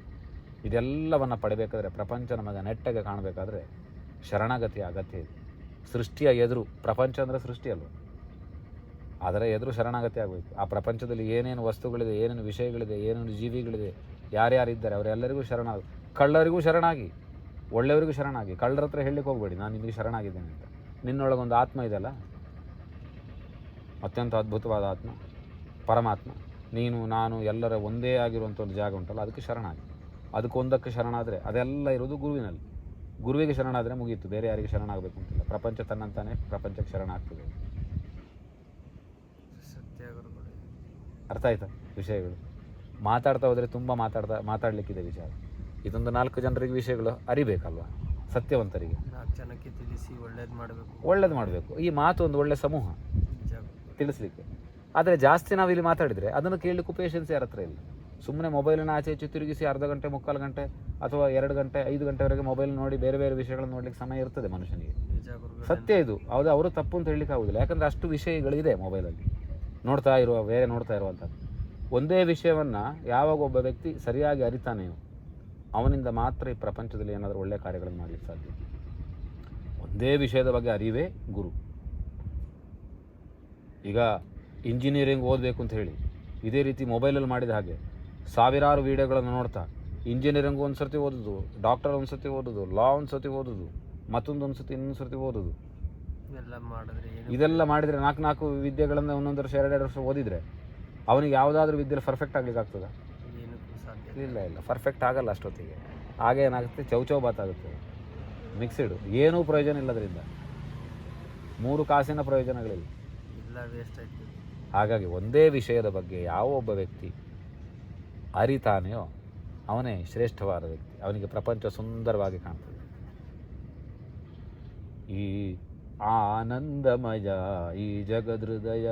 ಇದೆಲ್ಲವನ್ನು ಪಡಬೇಕಾದ್ರೆ ಪ್ರಪಂಚ ನಮಗೆ ನೆಟ್ಟಗೆ ಕಾಣಬೇಕಾದ್ರೆ ಶರಣಾಗತಿ ಅಗತ್ಯ ಇದೆ. ಸೃಷ್ಟಿಯ ಎದುರು, ಪ್ರಪಂಚ ಅಂದರೆ ಸೃಷ್ಟಿಯಲ್ವ ಅದರ ಎದುರು ಶರಣಾಗತಿ ಆಗಬೇಕು. ಆ ಪ್ರಪಂಚದಲ್ಲಿ ಏನೇನು ವಸ್ತುಗಳಿದೆ, ಏನೇನು ವಿಷಯಗಳಿದೆ, ಏನೇನು ಜೀವಿಗಳಿದೆ, ಯಾರ್ಯಾರಿದ್ದಾರೆ, ಅವರೆಲ್ಲರಿಗೂ ಶರಣಾಗ, ಕಳ್ಳರಿಗೂ ಶರಣಾಗಿ, ಒಳ್ಳೆಯವರಿಗೂ ಶರಣಾಗಿ, ಕಳ್ಳರ ಹತ್ರ ಹೇಳಲಿಕ್ಕೆ ಹೋಗಬೇಡಿ, ನಾನು ನಿಮಗೆ ಶರಣಾಗಿದ್ದೇನೆ ಅಂತ. ನಿನ್ನೊಳಗೊಂದು ಆತ್ಮ ಇದೆಯಲ್ಲ? ಅತ್ಯಂತ ಅದ್ಭುತವಾದ ಆತ್ಮ, ಪರಮಾತ್ಮ. ನೀನು ನಾನು ಎಲ್ಲರ ಒಂದೇ ಆಗಿರುವಂಥ ಒಂದು ಜಾಗ ಉಂಟಲ್ಲ ಅದಕ್ಕೆ ಶರಣಾಗಿ. ಅದಕ್ಕೊಂದಕ್ಕೆ ಶರಣಾದರೆ ಅದೆಲ್ಲ ಇರೋದು ಗುರುವಿನಲ್ಲಿ. ಗುರುವಿಗೆ ಶರಣಾದರೆ ಮುಗೀತು ಬೇರೆ ಯಾರಿಗೆ ಶರಣಾಗಬೇಕು ಅಂತಿಲ್ಲ. ಪ್ರಪಂಚ ತನ್ನಂತಾನೆ ಪ್ರಪಂಚಕ್ಕೆ ಶರಣಾಗ್ತದೆ. ಸತ್ಯ ಗುರುಗಳು ಅರ್ಥ ಆಯ್ತಾ ವಿಷಯಗಳು? ಮಾತಾಡ್ತಾ ಹೋದರೆ ತುಂಬ ಮಾತಾಡ್ತಾ ಮಾತಾಡಲಿಕ್ಕಿದೆ ವಿಚಾರ. ಇದೊಂದು ನಾಲ್ಕು ಜನರಿಗೆ ವಿಷಯಗಳು ಅರಿಬೇಕಲ್ವಾ? ಸತ್ಯವಂತರಿಗೆ. ಜನಕ್ಕೆ ತಿಳಿಸಿ ಒಳ್ಳೇದು ಮಾಡಬೇಕು. ಒಳ್ಳೇದು ಮಾಡಬೇಕು. ಈ ಮಾತು ಒಂದು ಒಳ್ಳೆ ಸಮೂಹ. ತಿಳಿಸ್ಲಿಕ್ಕೆ. ಆದರೆ ಜಾಸ್ತಿ ನಾವು ಇಲ್ಲಿ ಮಾತಾಡಿದರೆ ಅದನ್ನು ಕೇಳಲಿಕ್ಕೂ ಪೇಷನ್ಸ್ ಯಾರ ಹತ್ರ ಇಲ್ಲ. ಸುಮ್ಮನೆ ಮೊಬೈಲನ್ನು ಆಚೆ ಈಚೆ ತಿರುಗಿಸಿ ಅರ್ಧ ಗಂಟೆ ಮುಕ್ಕಾಲು ಗಂಟೆ ಅಥವಾ ಎರಡು ಗಂಟೆ ಐದು ಗಂಟೆವರೆಗೆ ಮೊಬೈಲ್ ನೋಡಿ ಬೇರೆ ಬೇರೆ ವಿಷಯಗಳನ್ನು ನೋಡ್ಲಿಕ್ಕೆ ಸಮಯ ಇರ್ತದೆ ಮನುಷ್ಯನಿಗೆ. ಸತ್ಯ ಇದು. ಹೌದು ಅವರು ತಪ್ಪು ಅಂತ ಹೇಳಲಿಕ್ಕೆ ಆಗೋದಿಲ್ಲ. ಯಾಕಂದರೆ ಅಷ್ಟು ವಿಷಯಗಳಿದೆ ಮೊಬೈಲಲ್ಲಿ ನೋಡ್ತಾ ಇರುವ ಬೇರೆ ನೋಡ್ತಾ ಇರುವಂಥದ್ದು ಒಂದೇ ವಿಷಯವನ್ನು ಯಾವಾಗ ಒಬ್ಬ ವ್ಯಕ್ತಿ ಸರಿಯಾಗಿ ಅರಿತಾನೆ ಅವನಿಂದ ಮಾತ್ರ ಈ ಪ್ರಪಂಚದಲ್ಲಿ ಏನಾದರೂ ಒಳ್ಳೆಯ ಕಾರ್ಯಗಳನ್ನು ಮಾಡಲಿಕ್ಕೆ ಸಾಧ್ಯ. ಒಂದೇ ವಿಷಯದ ಬಗ್ಗೆ ಅರಿವೇ ಗುರು. ಈಗ ಇಂಜಿನಿಯರಿಂಗ್ ಓದಬೇಕು ಅಂತ ಹೇಳಿ ಇದೇ ರೀತಿ ಮೊಬೈಲಲ್ಲಿ ಮಾಡಿದ ಹಾಗೆ ಸಾವಿರಾರು ವಿಡಿಯೋಗಳನ್ನು ನೋಡ್ತಾ ಇಂಜಿನಿಯರಿಂಗ್ ಒಂದು ಸರ್ತಿ ಓದೋದು ಡಾಕ್ಟರ್ ಒಂದು ಸರ್ತಿ ಓದೋದು ಲಾ ಒಂದು ಸರ್ತಿ ಓದೋದು ಮತ್ತೊಂದು ಒಂದು ಸರ್ತಿ ಇನ್ನೊಂದು ಸರ್ತಿ ಓದೋದು ಇದೆಲ್ಲ ಮಾಡಿದರೆ ನಾಲ್ಕು ನಾಲ್ಕು ವಿದ್ಯೆಗಳನ್ನು ಒಂದೊಂದು ವರ್ಷ ಎರಡೆರಡು ವರ್ಷ ಓದಿದರೆ ಅವನಿಗೆ ಯಾವುದಾದ್ರೂ ವಿದ್ಯೆಯಲ್ಲಿ ಪರ್ಫೆಕ್ಟ್ ಆಗಲಿಕ್ಕೆ ಆಗ್ತದೆ? ಇಲ್ಲ. ಇಲ್ಲ ಇಲ್ಲ. ಪರ್ಫೆಕ್ಟ್ ಆಗಲ್ಲ ಅಷ್ಟೊತ್ತಿಗೆ. ಹಾಗೆ ಏನಾಗುತ್ತೆ? ಚೌಚೌ ಬಾತಾಗುತ್ತೆ ಮಿಕ್ಸಿಡು ಏನೂ ಪ್ರಯೋಜನ ಇಲ್ಲದ್ರಿಂದ. ಮೂರು ಕಾಸಿನ ಪ್ರಯೋಜನಗಳಿಲ್ಲ. ಎಲ್ಲ ವೇಸ್ಟ್ ಆಯ್ತು. ಹಾಗಾಗಿ ಒಂದೇ ವಿಷಯದ ಬಗ್ಗೆ ಯಾವ ಒಬ್ಬ ವ್ಯಕ್ತಿ ಅರಿತಾನೆಯೋ ಅವನೇ ಶ್ರೇಷ್ಠವಾದ ವ್ಯಕ್ತಿ. ಅವನಿಗೆ ಪ್ರಪಂಚ ಸುಂದರವಾಗಿ ಕಾಣ್ತದೆ. ಈ ಆನಂದಮಯ ಈ ಜಗದೃದಯ,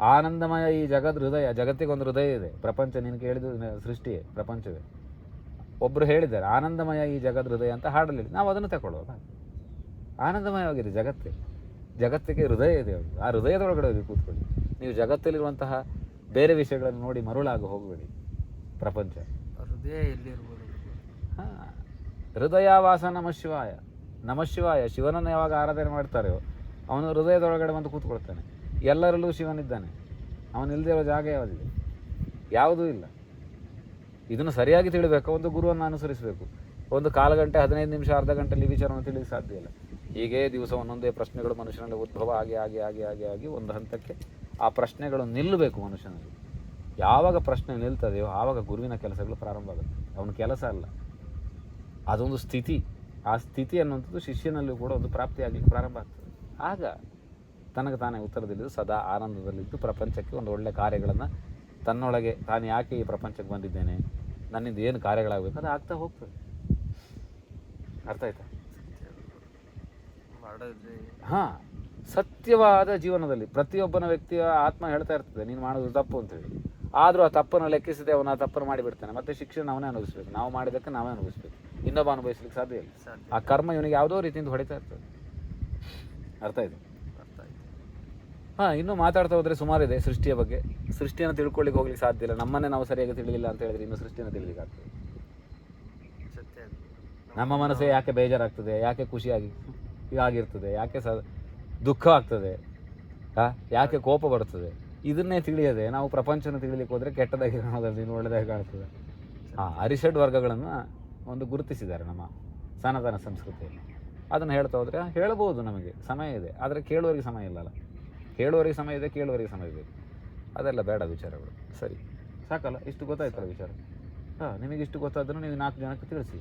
ಆನಂದಮಯ ಈ ಜಗದೃದಯ ಜಗತ್ತಿಗೊಂದು ಹೃದಯ ಇದೆ. ಪ್ರಪಂಚ ನೀನು ಕೇಳಿದ ಸೃಷ್ಟಿಯೇ, ಪ್ರಪಂಚವೇ. ಒಬ್ಬರು ಹೇಳಿದ್ದಾರೆ, ಆನಂದಮಯ ಈ ಜಗದ್ ಹೃದಯ ಅಂತ ಹಾಡಲಿಲ್ಲ. ನಾವು ಅದನ್ನು ತಗೊಳ್ಳೋಣ ಆನಂದಮಯವಾಗಿದೆ ಜಗತ್ತೇ. ಜಗತ್ತಿಗೆ ಹೃದಯ ಇದೆ ಆ ಹೃದಯದೊಳಗಡೆ ಹೋಗಿ ಕೂತ್ಕೊಳ್ಳಿ. ನೀವು ಜಗತ್ತಲ್ಲಿರುವಂತಹ ಬೇರೆ ವಿಷಯಗಳನ್ನು ನೋಡಿ ಮರುಳಾಗಿ ಹೋಗಬೇಡಿ. ಪ್ರಪಂಚ. ಹೃದಯ ಎಲ್ಲಿರ್ಬೋದು ಗುರುಗಳು? ಹಾಂ. ಹೃದಯವಾಸ ನಮ ಶಿವಾಯ. ನಮ ಶಿವಾಯ. ಶಿವನನ್ನು ಯಾವಾಗ ಆರಾಧನೆ ಮಾಡ್ತಾರೆಯೋ ಅವನು ಹೃದಯದೊಳಗಡೆ ಬಂದು ಕೂತ್ಕೊಳ್ತಾನೆ. ಎಲ್ಲರಲ್ಲೂ ಶಿವನಿದ್ದಾನೆ. ಅವನಿಲ್ಲದೆ ಇರೋ ಜಾಗ ಯಾವುದಿದೆ? ಯಾವುದೂ ಇಲ್ಲ. ಇದನ್ನು ಸರಿಯಾಗಿ ತಿಳಿಬೇಕು? ಒಂದು ಗುರುವನ್ನು ಅನುಸರಿಸಬೇಕು. ಒಂದು ಕಾಲು ಗಂಟೆ ಹದಿನೈದು ನಿಮಿಷ ಅರ್ಧ ಗಂಟೆಯಲ್ಲಿ ವಿಚಾರವನ್ನು ತಿಳಿಯಕ್ಕೆ ಸಾಧ್ಯ ಇಲ್ಲ. ಹೀಗೇ ದಿವಸ ಒಂದೊಂದೇ ಪ್ರಶ್ನೆಗಳು ಮನುಷ್ಯನಲ್ಲಿ ಉದ್ಭವ ಆಗಿ ಆಗಿ ಆಗಿ ಆಗಿ ಆಗಿ ಒಂದು ಹಂತಕ್ಕೆ ಆ ಪ್ರಶ್ನೆಗಳು ನಿಲ್ಲಬೇಕು ಮನುಷ್ಯನಲ್ಲಿ ಯಾವಾಗ ಪ್ರಶ್ನೆ ನಿಲ್ತದೆಯೋ ಆವಾಗ ಗುರುವಿನ ಕೆಲಸಗಳು ಪ್ರಾರಂಭ ಆಗುತ್ತೆ. ಅವನ ಕೆಲಸ ಅಲ್ಲ. ಅದೊಂದು ಸ್ಥಿತಿ. ಆ ಸ್ಥಿತಿ ಅನ್ನುವಂಥದ್ದು ಶಿಷ್ಯನಲ್ಲೂ ಕೂಡ ಒಂದು ಪ್ರಾಪ್ತಿಯಾಗಲಿಕ್ಕೆ ಪ್ರಾರಂಭ ಆಗ್ತದೆ. ಆಗ ತನಗೆ ತಾನೇ ಉತ್ತರದಲ್ಲಿದ್ದು ಸದಾ ಆನಂದದಲ್ಲಿದ್ದು ಪ್ರಪಂಚಕ್ಕೆ ಒಂದು ಒಳ್ಳೆಯ ಕಾರ್ಯಗಳನ್ನು ತನ್ನೊಳಗೆ ತಾನು ಯಾಕೆ ಈ ಪ್ರಪಂಚಕ್ಕೆ ಬಂದಿದ್ದೇನೆ? ನನ್ನಿಂದ ಏನು ಕಾರ್ಯಗಳಾಗಬೇಕು? ಅದು ಆಗ್ತಾ ಹೋಗ್ತದೆ. ಅರ್ಥ ಆಯ್ತಾ. ಹಾಂ. ಸತ್ಯವಾದ ಜೀವನದಲ್ಲಿ ಪ್ರತಿಯೊಬ್ಬನ ವ್ಯಕ್ತಿಯ ಆತ್ಮ ಹೇಳ್ತಾ ಇರ್ತದೆ ನೀನು ಮಾಡೋದು ತಪ್ಪು ಅಂತೇಳಿ. ಆದರೂ ಆ ತಪ್ಪನ್ನು ಲೆಕ್ಕಿಸದೆ ಅವನು ಆ ತಪ್ಪನ್ನು ಮಾಡಿಬಿಡ್ತಾನೆ. ಮತ್ತೆ ಶಿಕ್ಷಣ ಅವನೇ ಅನುಭವಿಸ್ಬೇಕು. ನಾವು ಮಾಡಿದ್ದಕ್ಕೆ ನಾವೇ ಅನುಭವಿಸ್ಬೇಕು. ಇನ್ನೊಬ್ಬ ಅನುಭವಿಸ್ಲಿಕ್ಕೆ ಸಾಧ್ಯ ಇಲ್ಲ. ಆ ಕರ್ಮ ಇವನಿಗೆ ಯಾವುದೋ ರೀತಿಯಿಂದ ಹೊಡಿತಾ ಇರ್ತದೆ. ಅರ್ಥ ಆಯ್ತು? ಹಾಂ ಇನ್ನೂ ಮಾತಾಡ್ತಾ ಹೋದರೆ ಸುಮಾರಿದೆ ಸೃಷ್ಟಿಯ ಬಗ್ಗೆ. ಸೃಷ್ಟಿಯನ್ನು ತಿಳ್ಕೊಳ್ಳಿಕ್ಕೆ ಹೋಗ್ಲಿಕ್ಕೆ ಸಾಧ್ಯ ಇಲ್ಲ. ನಮ್ಮನ್ನೇ ನಾವು ಸರಿಯಾಗಿ ತಿಳಿಲಿಲ್ಲ ಅಂತ ಹೇಳಿದ್ರೆ ಇನ್ನು ಸೃಷ್ಟಿಯನ್ನು ತಿಳಿಲಿಕ್ಕೆ ಆಗ್ತದೆ. ಸತ್ಯ. ನಮ್ಮ ಮನಸ್ಸೇ ಯಾಕೆ ಬೇಜಾರಾಗ್ತದೆ? ಯಾಕೆ ಖುಷಿಯಾಗಿ ಆಗಿರ್ತದೆ ಯಾಕೆ ಸ ದುಃಖ ಆಗ್ತದೆ. ಹಾಂ ಯಾಕೆ ಕೋಪ ಬರ್ತದೆ? ಇದನ್ನೇ ತಿಳಿಯದೆ ನಾವು ಪ್ರಪಂಚನ ತಿಳಿಲಿಕ್ಕೆ ಹೋದರೆ ಕೆಟ್ಟದಾಗಿ ಕಾಣೋದ್ರಲ್ಲಿ ಒಳ್ಳೆದಾಗಿ ಕಾಣ್ತದೆ ಹಾಂ ಅರಿಷಡ್ ವರ್ಗಗಳನ್ನು ಒಂದು ಗುರುತಿಸಿದ್ದಾರೆ ನಮ್ಮ ಸನಾತನ ಸಂಸ್ಕೃತಿಯಲ್ಲಿ. ಅದನ್ನು ಹೇಳ್ತಾ ಹೋದರೆ ಹೇಳ್ಬೋದು ನಮಗೆ ಸಮಯ ಇದೆ ಆದರೆ ಕೇಳುವರಿಗೆ ಸಮಯ ಇಲ್ಲಲ್ಲ ಕೇಳುವರಿಗೆ ಸಮಯ ಇದೆ ಕೇಳುವರಿಗೆ ಸಮಯ ಬೇಕು ಅದೆಲ್ಲ ಬೇಡ ವಿಚಾರಗಳು ಸರಿ. ಸಾಕಲ್ಲ ಇಷ್ಟು ಗೊತ್ತಾಯ್ತಲ್ಲ ವಿಚಾರ? ಹಾಂ ನಿಮಗೆ ಇಷ್ಟು ಗೊತ್ತಾದರೂ ನೀವು ನಾಲ್ಕು ಜನಕ್ಕೆ ತಿಳಿಸಿ.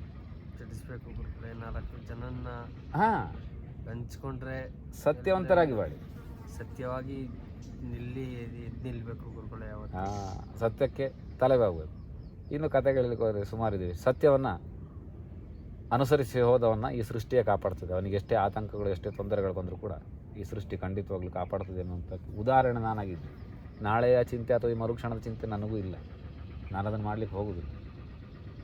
ತಿಳಿಸ್ಬೇಕು ಗುರುಗಳೇ ನಾಲ್ಕು ಜನನ್ನ ಹಾಂ. ಹಂಚ್ಕೊಂಡ್ರೆ ಸತ್ಯವಂತರಾಗಿ ಬಾಳಿ ಸತ್ಯವಾಗಿ ನಿಲ್ಲಿ ಎದ್ದು ನಿಲ್ಬೇಕು ಗುರುಗಳೇ ಯಾವತ್ತು. ಹಾಂ ಸತ್ಯಕ್ಕೆ ತಲೆಬಾಗಬೇಕು ಇನ್ನು ಕಥೆಗಳಲ್ಲಿ ಹೋದರೆ ಸುಮಾರಿದೆ ಸತ್ಯವನ್ನು ಅನುಸರಿಸಿ ಹೋದವನ್ನ ಈ ಸೃಷ್ಟಿಯೇ ಕಾಪಾಡ್ತದೆ. ಅವನಿಗೆ ಎಷ್ಟೇ ಆತಂಕಗಳು ಎಷ್ಟೇ ತೊಂದರೆಗಳು ಬಂದರೂ ಕೂಡ ಈ ಸೃಷ್ಟಿ ಖಂಡಿತವಾಗ್ಲೂ ಕಾಪಾಡ್ತದೆ ಅನ್ನುವಂಥ ಉದಾಹರಣೆ ನಾನಾಗಿದ್ದೆ ನಾಳೆಯ ಚಿಂತೆ ಅಥವಾ ಈ ಮರುಕ್ಷಣದ ಚಿಂತೆ ನನಗೂ ಇಲ್ಲ. ನಾನು ಅದನ್ನು ಮಾಡಲಿಕ್ಕೆ ಹೋಗೋದಿಲ್ಲ.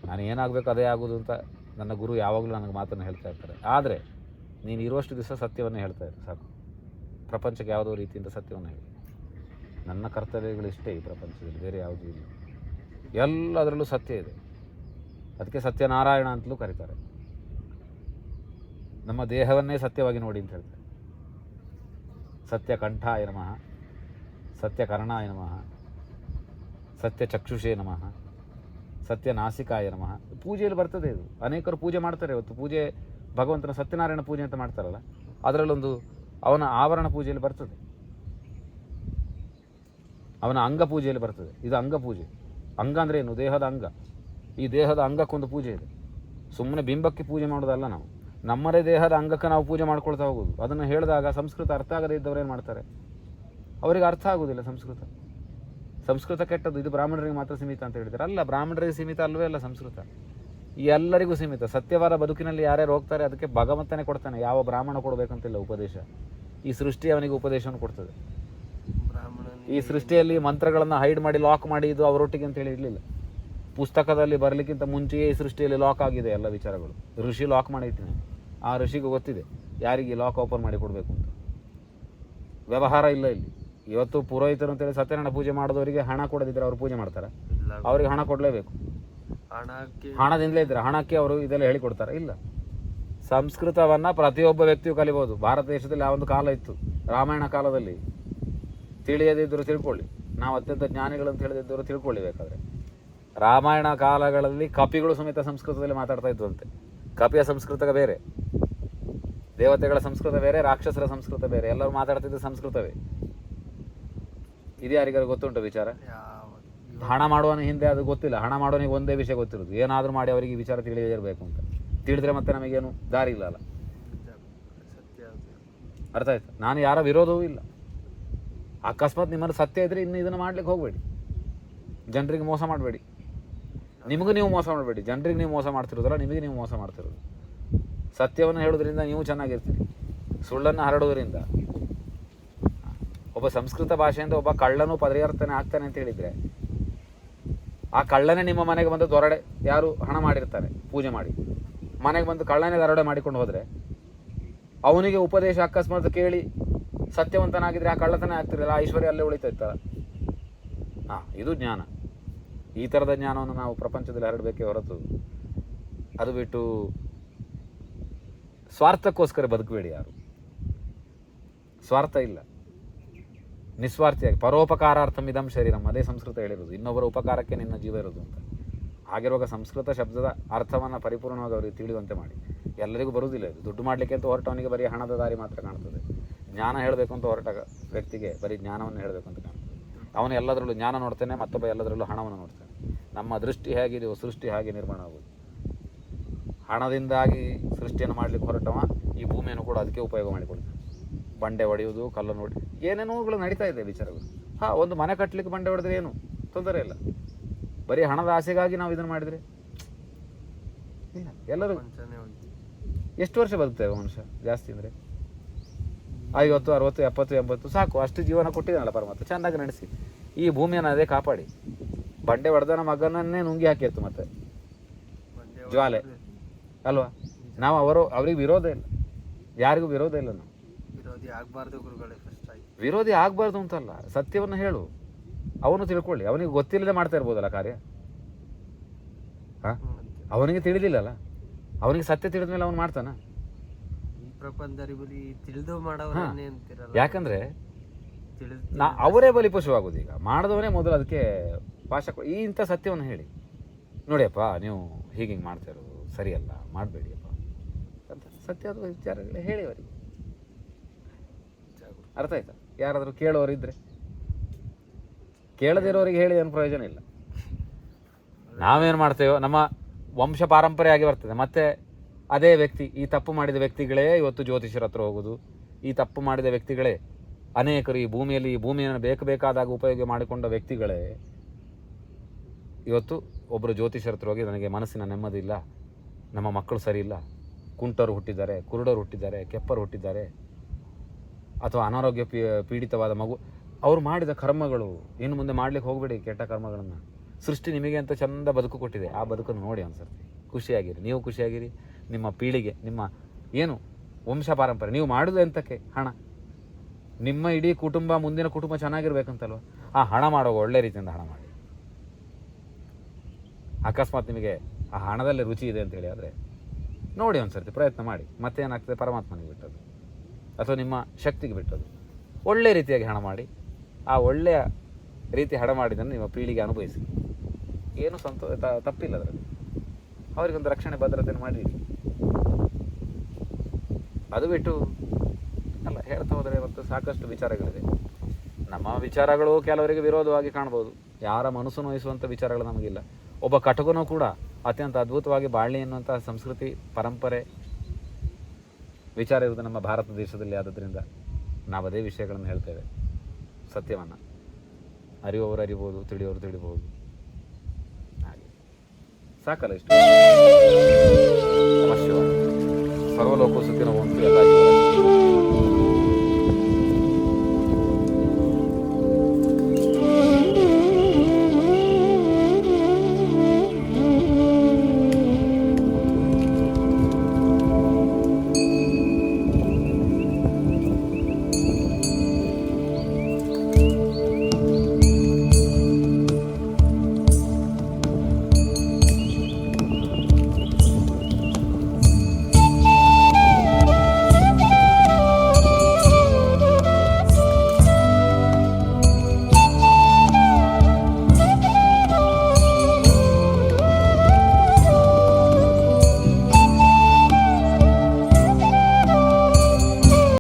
ನಾನು ಏನಾಗಬೇಕು ಅದೇ ಆಗೋದು ಅಂತ ನನ್ನ ಗುರು ಯಾವಾಗಲೂ ನನಗೆ ಮಾತನ್ನು ಹೇಳ್ತಾ ಇರ್ತಾರೆ. ಆದರೆ ನೀನು ಇರುವಷ್ಟು ದಿವಸ ಸತ್ಯವನ್ನು ಹೇಳ್ತಾ ಇರು, ಸಾಕು. ಪ್ರಪಂಚಕ್ಕೆ ಯಾವುದೋ ರೀತಿಯಿಂದ ಸತ್ಯವನ್ನು ಹೇಳಿ. ನನ್ನ ಕರ್ತವ್ಯಗಳು ಇಷ್ಟೇ ಈ ಪ್ರಪಂಚದಲ್ಲಿ, ಬೇರೆ ಯಾವುದೂ ಇಲ್ಲ. ಎಲ್ಲದರಲ್ಲೂ ಸತ್ಯ ಇದೆ. ಅದಕ್ಕೆ ಸತ್ಯನಾರಾಯಣ ಅಂತಲೂ ಕರೀತಾರೆ. ನಮ್ಮ ದೇಹವನ್ನೇ ಸತ್ಯವಾಗಿ ನೋಡಿ ಅಂತ ಹೇಳ್ತಾರೆ. ಸತ್ಯ ಕಂಠಾಯ ನಮಃ ಸತ್ಯ ಕರ್ಣಾಯ ನಮಃ ಸತ್ಯ ಚಕ್ಷುಷೇ ನಮಃ ಸತ್ಯ ನಾಸಿಕಾಯ ನಮಃ. ಪೂಜೆಯಲ್ಲಿ ಬರ್ತದೆ ಇದು. ಅನೇಕರು ಪೂಜೆ ಮಾಡ್ತಾರೆ. ಇವತ್ತು ಪೂಜೆ ಭಗವಂತನ ಸತ್ಯನಾರಾಯಣ ಪೂಜೆ ಅಂತ ಮಾಡ್ತಾರಲ್ಲ, ಅದರಲ್ಲೊಂದು ಅವನ ಆವರಣ ಪೂಜೆಯಲ್ಲಿ ಬರ್ತದೆ. ಅವನ ಅಂಗ ಪೂಜೆಯಲ್ಲಿ ಬರ್ತದೆ. ಇದು ಅಂಗ ಪೂಜೆ. ಅಂಗ ಅಂದರೆ ಏನು? ದೇಹದ ಅಂಗ. ಈ ದೇಹದ ಅಂಗಕ್ಕೊಂದು ಪೂಜೆ ಇದೆ. ಸುಮ್ಮನೆ ಬಿಂಬಕ್ಕೆ ಪೂಜೆ ಮಾಡೋದಲ್ಲ ನಾವು. ನಮ್ಮದೇ ದೇಹದ ಅಂಗಕ್ಕೆ ನಾವು ಪೂಜೆ ಮಾಡ್ಕೊಳ್ತಾ ಹೋಗೋದು ಅದನ್ನು ಹೇಳಿದಾಗ ಸಂಸ್ಕೃತ ಅರ್ಥ ಆಗದೇ ಇದ್ದವರು ಏನು ಮಾಡ್ತಾರೆ? ಅವರಿಗೆ ಅರ್ಥ ಆಗೋದಿಲ್ಲ ಸಂಸ್ಕೃತ. ಸಂಸ್ಕೃತ ಕೆಟ್ಟದ್ದು. ಇದು ಬ್ರಾಹ್ಮಣರಿಗೆ ಮಾತ್ರ ಸೀಮಿತ ಅಂತ ಹೇಳಿದ್ದಾರೆ. ಅಲ್ಲ, ಬ್ರಾಹ್ಮಣರಿಗೆ ಸೀಮಿತ ಅಲ್ಲವೇ ಅಲ್ಲ ಸಂಸ್ಕೃತ. ಎಲ್ಲರಿಗೂ ಸೀಮಿತ. ಸತ್ಯವಾದ ಬದುಕಿನಲ್ಲಿ ಯಾರ್ಯಾರು ಹೋಗ್ತಾರೆ ಅದಕ್ಕೆ ಭಗವಂತನೇ ಕೊಡ್ತಾನೆ. ಯಾವ ಬ್ರಾಹ್ಮಣ ಕೊಡಬೇಕಂತಿಲ್ಲ ಉಪದೇಶ. ಈ ಸೃಷ್ಟಿ ಅವನಿಗೆ ಉಪದೇಶವನ್ನು ಕೊಡ್ತದೆ. ಬ್ರಾಹ್ಮಣ ಈ ಸೃಷ್ಟಿಯಲ್ಲಿ ಮಂತ್ರಗಳನ್ನು ಹೈಡ್ ಮಾಡಿ ಲಾಕ್ ಮಾಡಿ ಇದು ಅವರೊಟ್ಟಿಗೆ ಅಂತ ಹೇಳಿರಲಿಲ್ಲ. ಪುಸ್ತಕದಲ್ಲಿ ಬರಲಿಕ್ಕಿಂತ ಮುಂಚೆಯೇ ಈ ಸೃಷ್ಟಿಯಲ್ಲಿ ಲಾಕ್ ಆಗಿದೆ ಎಲ್ಲ ವಿಚಾರಗಳು. ಋಷಿ ಲಾಕ್ ಮಾಡಿ ಇಟ್ಟಿದ್ದಾನೆ. ಆ ಋಷಿಗೂ ಗೊತ್ತಿದೆ ಯಾರಿಗೆ ಲಾಕ್ ಓಪನ್ ಮಾಡಿ ಕೊಡಬೇಕು ಅಂತ. ವ್ಯವಹಾರ ಇಲ್ಲ ಇಲ್ಲಿ. ಇವತ್ತು ಪುರೋಹಿತರು ಅಂತೇಳಿ ಸತ್ಯನಾರಾಯಣ ಪೂಜೆ ಮಾಡಿದವರಿಗೆ ಹಣ ಕೊಡದಿದ್ದರೆ ಅವ್ರು ಪೂಜೆ ಮಾಡ್ತಾರೆ? ಅವರಿಗೆ ಹಣ ಕೊಡಲೇಬೇಕು. ಹಣದಿಂದಲೇ ಇದ್ರೆ ಹಣಕ್ಕೆ ಅವರು ಇದೆಲ್ಲ ಹೇಳಿಕೊಡ್ತಾರೆ. ಇಲ್ಲ. ಸಂಸ್ಕೃತವನ್ನು ಪ್ರತಿಯೊಬ್ಬ ವ್ಯಕ್ತಿಯು ಕಲಿಬೋದು. ಭಾರತ ದೇಶದಲ್ಲಿ ಆ ಒಂದು ಕಾಲ ಇತ್ತು. ರಾಮಾಯಣ ಕಾಲದಲ್ಲಿ. ತಿಳಿಯದಿದ್ದರೂ ತಿಳ್ಕೊಳ್ಳಿ. ನಾವು ಅತ್ಯಂತ ಜ್ಞಾನಿಗಳು ಅಂತ ಹೇಳಿದಿದ್ದರು ತಿಳ್ಕೊಳ್ಳಿ ಬೇಕಾದ್ರೆ. ರಾಮಾಯಣ ಕಾಲಗಳಲ್ಲಿ ಕಪಿಗಳು ಸಮೇತ ಸಂಸ್ಕೃತದಲ್ಲಿ ಮಾತಾಡ್ತಾ ಇದ್ದಂತೆ ಕಪಿಯ ಸಂಸ್ಕೃತ ಬೇರೆ. ದೇವತೆಗಳ ಸಂಸ್ಕೃತ ಬೇರೆ ರಾಕ್ಷಸರ ಸಂಸ್ಕೃತ ಬೇರೆ. ಎಲ್ಲರೂ ಮಾತಾಡ್ತಿದ್ದ ಸಂಸ್ಕೃತವೇ. ಇದು ಯಾರಿಗಾರು ಗೊತ್ತುಂಟು ವಿಚಾರ? ಹಣ ಮಾಡುವನ ಹಿಂದೆ ಅದು ಗೊತ್ತಿಲ್ಲ. ಹಣ ಮಾಡೋನಿಗೆ ಒಂದೇ ವಿಷಯ ಗೊತ್ತಿರೋದು ಏನಾದರೂ ಮಾಡಿ ಅವರಿಗೆ ವಿಚಾರ ತಿಳಿದಿರಬೇಕು ಅಂತ. ತಿಳಿದ್ರೆ ಮತ್ತೆ ನಮಗೇನು ದಾರಿ ಇಲ್ಲ ಅಲ್ಲ. ಅರ್ಥ ಆಯ್ತು? ನಾನು ಯಾರ ವಿರೋಧವೂ ಇಲ್ಲ. ಅಕಸ್ಮಾತ್ ನಿಮ್ಮಲ್ಲಿ ಸತ್ಯ ಇದ್ರೆ ಇನ್ನು ಇದನ್ನು ಮಾಡ್ಲಿಕ್ಕೆ ಹೋಗಬೇಡಿ. ಜನರಿಗೆ ಮೋಸ ಮಾಡಬೇಡಿ. ನಿಮಗೂ ನೀವು ಮೋಸ ಮಾಡಬೇಡಿ. ಜನರಿಗೆ ನೀವು ಮೋಸ ಮಾಡ್ತಿರೋದಲ್ಲ ನಿಮಗೆ ನೀವು ಮೋಸ ಮಾಡ್ತಿರೋದು ಸತ್ಯವನ್ನು ಹೇಳೋದ್ರಿಂದ ನೀವು ಚೆನ್ನಾಗಿರ್ತೀರಿ. ಸುಳ್ಳನ್ನು ಹರಡೋದ್ರಿಂದ ಒಬ್ಬ ಸಂಸ್ಕೃತ ಭಾಷೆಯಿಂದ ಒಬ್ಬ ಕಳ್ಳನು ಪರಿವರ್ತನೆ ಆಗ್ತಾನೆ ಅಂತ ಹೇಳಿದ್ರೆ ಆ ಕಳ್ಳನೇ ನಿಮ್ಮ ಮನೆಗೆ ಬಂದು ದೊರಡೆ, ಯಾರು ಹಣ ಮಾಡಿರ್ತಾರೆ, ಪೂಜೆ ಮಾಡಿ. ಮನೆಗೆ ಬಂದು ಕಳ್ಳನೇ ದರೋಡೆ ಮಾಡಿಕೊಂಡು ಹೋದರೆ, ಅವನಿಗೆ ಉಪದೇಶ ಅಕಸ್ಮಾತ್ ಕೇಳಿ ಸತ್ಯವಂತನಾಗಿದ್ರೆ ಆ ಕಳ್ಳತನ ಆಗ್ತಿರಲ್ಲ ಆ ಐಶ್ವರ್ಯ ಅಲ್ಲೇ ಉಳಿತಾ ಇತ್ತಲ್ಲ ಹಾಂ, ಇದು ಜ್ಞಾನ. ಈ ಥರದ ಜ್ಞಾನವನ್ನು ನಾವು ಪ್ರಪಂಚದಲ್ಲಿ ಹರಡಬೇಕೇ ಹೊರತು, ಅದು ಬಿಟ್ಟು ಸ್ವಾರ್ಥಕ್ಕೋಸ್ಕರ ಬದುಕಬೇಡಿ ಯಾರು. ಸ್ವಾರ್ಥ ಇಲ್ಲ. ನಿಸ್ವಾರ್ಥಿಯಾಗಿ ಪರೋಪಕಾರಾರ್ಥಂ ಇದಂ ಶರೀರಂ, ಅದೇ ಸಂಸ್ಕೃತ ಹೇಳಿರೋದು. ಇನ್ನೊಬ್ಬರ ಉಪಕಾರಕ್ಕೆ ನಿನ್ನ ಜೀವ ಇರೋದು ಅಂತ. ಆಗಿರುವಾಗ ಸಂಸ್ಕೃತ ಶಬ್ದದ ಅರ್ಥವನ್ನು ಪರಿಪೂರ್ಣವಾಗಿ ಅವರಿಗೆ ತಿಳಿಯುವಂತೆ ಮಾಡಿ. ಎಲ್ಲರಿಗೂ ಬರುವುದಿಲ್ಲ ಇದು. ದುಡ್ಡು ಮಾಡಲಿಕ್ಕೆ ಅಂತ ಹೊರಟವನಿಗೆ ಬರೀ ಹಣದ ದಾರಿ ಮಾತ್ರ ಕಾಣ್ತದೆ. ಜ್ಞಾನ ಹೇಳಬೇಕು ಅಂತ ಹೊರಟ ವ್ಯಕ್ತಿಗೆ ಬರೀ ಜ್ಞಾನವನ್ನು ಹೇಳಬೇಕು ಅಂತ ಕಾಣ್ತದೆ. ಅವನು ಎಲ್ಲದರಲ್ಲೂ ಜ್ಞಾನ ನೋಡ್ತಾನೆ, ಮತ್ತೊಬ್ಬ ಎಲ್ಲದರಲ್ಲೂ ಹಣವನ್ನು ನೋಡ್ತಾನೆ. ನಮ್ಮ ದೃಷ್ಟಿ ಹೇಗಿದೆಯೋ ಸೃಷ್ಟಿ ಹಾಗೆ ನಿರ್ಮಾಣ ಆಗೋದು. ಹಣದಿಂದಾಗಿ ಸೃಷ್ಟಿಯನ್ನು ಮಾಡಲಿಕ್ಕೆ ಹೊರಟವ, ಈ ಭೂಮಿಯನ್ನು ಕೂಡ ಅದಕ್ಕೆ ಉಪಯೋಗ ಮಾಡಿಕೊಳ್ತಾನೆ ಬಂಡೆ ಒಡೆಯುವುದು, ಕಲ್ಲು ಹೊಡಿ ಏನೇನೋಗಳು ನಡೀತಾ ಇದೆ ವಿಚಾರಗಳು. ಹಾ, ಒಂದು ಮನೆ ಕಟ್ಟಲಿಕ್ಕೆ ಬಂಡೆ ಹೊಡೆದ್ರೆ ಏನು? ತೊಂದರೆ ಇಲ್ಲ. ಬರೀ ಹಣದ ಆಸೆಗಾಗಿ ನಾವು ಇದನ್ನು ಮಾಡಿದ್ರೆ? ಎಲ್ಲರೂ ಎಷ್ಟು ವರ್ಷ ಬದುಕ್ತೇವೆ ಮನುಷ್ಯ ಜಾಸ್ತಿ ಅಂದರೆ? ಐವತ್ತು, ಅರವತ್ತು, ಎಪ್ಪತ್ತು, ಎಂಬತ್ತು, ಸಾಕು. ಅಷ್ಟು ಜೀವನ ಕೊಟ್ಟಿದ್ದಾನಲ್ಲ ಪರಮಾತ್ಮ. ಚೆನ್ನಾಗಿ ನಡೆಸಿ. ಈ ಭೂಮಿಯನ್ನು ಅದೇ ಕಾಪಾಡಿ. ಬಂಡೆ ಹೊಡೆದನ ಮಗನನ್ನೇ ನುಂಗಿ ಹಾಕಿತ್ತು ಮತ್ತೆ. ಜ್ವಾಲೆ. ಅಲ್ವಾ? ನಾವು ಅವರು ಅವ್ರಿಗೆ ವಿರೋಧ ಇಲ್ಲ. ಯಾರಿಗೂ ವಿರೋಧ ಇಲ್ಲ ನಾವು. ಆಗಬಾರ್ದು ಗುರುಗಳೇ. ವಿರೋಧಿ ಆಗಬಾರ್ದು ಅಂತಲ್ಲ ಸತ್ಯವನ್ನು ಹೇಳು. ಅವನು ತಿಳ್ಕೊಳ್ಳಿ ಅವನಿಗೆ ಗೊತ್ತಿಲ್ಲದೆ ಮಾಡ್ತಾ ಇರ್ಬೋದಲ್ಲ ಕಾರ್ಯ? ಹಾ. ಅವನಿಗೆ ತಿಳಿದಿಲ್ಲಲ್ಲ? ಅವನಿಗೆ ಸತ್ಯ ತಿಳಿದ ಮೇಲೆ ಅವನು ಮಾಡ್ತಾನ? ಯಾಕಂದ್ರೆ ತಿಳಿದು ನಾ ಅವರೇ ಬಲಿಪಶುವಾಗೋದು ಈಗ. ಮಾಡಿದವನೇ ಮೊದಲು ಅದಕ್ಕೆ ಪಾಶ ಈ ಇಂಥ ಸತ್ಯವನ್ನು ಹೇಳಿ. ನೋಡಿಯಪ್ಪ ನೀವು ಹೀಗೆ ಹಿಂಗೆ ಮಾಡ್ತಾ ಇರೋದು ಸರಿಯಲ್ಲ ಮಾಡಬೇಡಿಯಪ್ಪ ಅಂತ ಸತ್ಯದ ವಿಚಾರಗಳೇ ಹೇಳಿ ಅವರಿಗೆ. ಅರ್ಥ ಆಯ್ತಾ? ಯಾರಾದರೂ ಕೇಳೋರು ಇದ್ರೆ ಕೇಳದಿರೋರಿಗೆ ಹೇಳಿ ಏನು ಪ್ರಯೋಜನ ಇಲ್ಲ. ನಾವೇನು ಮಾಡ್ತೇವೋ, ನಮ್ಮ ವಂಶ ಪಾರಂಪರೆಯಾಗಿ ಬರ್ತದೆ. ಮತ್ತೆ ಅದೇ ವ್ಯಕ್ತಿ, ಈ ತಪ್ಪು ಮಾಡಿದ ವ್ಯಕ್ತಿಗಳೇ ಇವತ್ತು ಜ್ಯೋತಿಷರ ಹತ್ರ ಹೋಗೋದು. ಈ ತಪ್ಪು ಮಾಡಿದ ವ್ಯಕ್ತಿಗಳೇ, ಅನೇಕರು ಈ ಭೂಮಿಯಲ್ಲಿ, ಈ ಭೂಮಿಯನ್ನು ಬೇಕು ಬೇಕಾದಾಗ ಉಪಯೋಗ ಮಾಡಿಕೊಂಡ ವ್ಯಕ್ತಿಗಳೇ, ಇವತ್ತು ಒಬ್ಬರು ಜ್ಯೋತಿಷರ ಹತ್ರ ಹೋಗಿ ನನಗೆ ಮನಸ್ಸಿನ ನೆಮ್ಮದಿ ಇಲ್ಲ, ನಮ್ಮ ಮಕ್ಕಳು ಸರಿ ಇಲ್ಲ, ಕುಂಟರು ಹುಟ್ಟಿದ್ದಾರೆ, ಕುರುಡರು ಹುಟ್ಟಿದ್ದಾರೆ, ಕೆಪ್ಪರು ಹುಟ್ಟಿದ್ದಾರೆ ಅಥವಾ ಅನಾರೋಗ್ಯ ಪೀಡಿತವಾದ ಮಗು, ಅವ್ರು ಮಾಡಿದ ಕರ್ಮಗಳು, ಇನ್ನು ಮುಂದೆ ಮಾಡ್ಲಿಕ್ಕೆ ಹೋಗಬೇಡಿ ಕೆಟ್ಟ ಕರ್ಮಗಳನ್ನು. ಸೃಷ್ಟಿ ನಿಮಗೆ ಅಂತ ಚಂದ ಬದುಕು ಕೊಟ್ಟಿದೆ. ಆ ಬದುಕನ್ನು ನೋಡಿ ಅನ್ಸರ್ತಿ ಖುಷಿಯಾಗಿರಿ. ನೀವು ಖುಷಿಯಾಗಿರಿ. ನಿಮ್ಮ ಪೀಳಿಗೆ, ನಿಮ್ಮ ಏನು ವಂಶ ಪಾರಂಪರೆ, ನೀವು ಮಾಡೋದು ಎಂತಕ್ಕೆ? ಹಣ. ನಿಮ್ಮ ಇಡೀ ಕುಟುಂಬ ಮುಂದಿನ ಕುಟುಂಬ ಚೆನ್ನಾಗಿರ್ಬೇಕಂತಲ್ವ? ಆ ಹಣ ಮಾಡೋ ಒಳ್ಳೆ ರೀತಿಯಿಂದ ಹಣ ಮಾಡಿ. ಅಕಸ್ಮಾತ್ ನಿಮಗೆ ಆ ಹಣದಲ್ಲಿ ರುಚಿ ಇದೆ ಅಂತೇಳಿ ಆದರೆ ನೋಡಿ ಒಂದ್ಸರ್ತಿ ಪ್ರಯತ್ನ ಮಾಡಿ. ಮತ್ತೇನಾಗ್ತದೆ? ಪರಮಾತ್ಮನಿಗೆ ಬಿಟ್ಟದ್ದು. ಅಥವಾ ನಿಮ್ಮ ಶಕ್ತಿಗೆ ಬಿಟ್ಟದ್ದು. ಒಳ್ಳೆಯ ರೀತಿಯಾಗಿ ಹಣ ಮಾಡಿ, ಆ ಒಳ್ಳೆಯ ರೀತಿ ಹಣ ಮಾಡಿದ್ದನ್ನು ನಿಮ್ಮ ಪೀಳಿಗೆ ಅನುಭವಿಸಿ. ಏನು ಸಂತೋ ತಪ್ಪಿಲ್ಲ ಅದರಲ್ಲಿ. ಅವರಿಗೊಂದು ರಕ್ಷಣೆ ಭದ್ರತೆಯನ್ನು ಮಾಡಿರಿ ಅದು ಬಿಟ್ಟು, ಅಲ್ಲ, ಹೇಳ್ತಾ ಹೋದರೆ ಮತ್ತು ಸಾಕಷ್ಟು ವಿಚಾರಗಳಿದೆ ನಮ್ಮ ವಿಚಾರಗಳು ಕೆಲವರಿಗೆ ವಿರೋಧವಾಗಿ ಕಾಣ್ಬೋದು ಯಾರ ಮನಸ್ಸು ನೋಯಿಸುವಂಥ ವಿಚಾರಗಳು ನಮಗಿಲ್ಲ. ಒಬ್ಬ ಕಟಕನೂ ಕೂಡ ಅತ್ಯಂತ ಅದ್ಭುತವಾಗಿ ಬಾಳ್ಳಿ ಎನ್ನುವಂಥ ಸಂಸ್ಕೃತಿ, ಪರಂಪರೆ ವಿಚಾರ ಇರುವುದು ನಮ್ಮ ಭಾರತ ದೇಶದಲ್ಲಿ ಆದ್ದರಿಂದ ನಾವು ಅದೇ ವಿಷಯಗಳನ್ನು ಹೇಳ್ತೇವೆ. ಸತ್ಯವನ್ನು. ಅರಿಯುವವರು ಅರಿಬೋದು ತಿಳಿಯೋರು ತಿಳಿಬೋದು. ಹಾಗೆ. ಸಾಕಲ್ಲ ಇಷ್ಟು? ಸರ್ವಲೋಕ ಸುತ್ತಿನ ಒಂದು ಎಲ್ಲ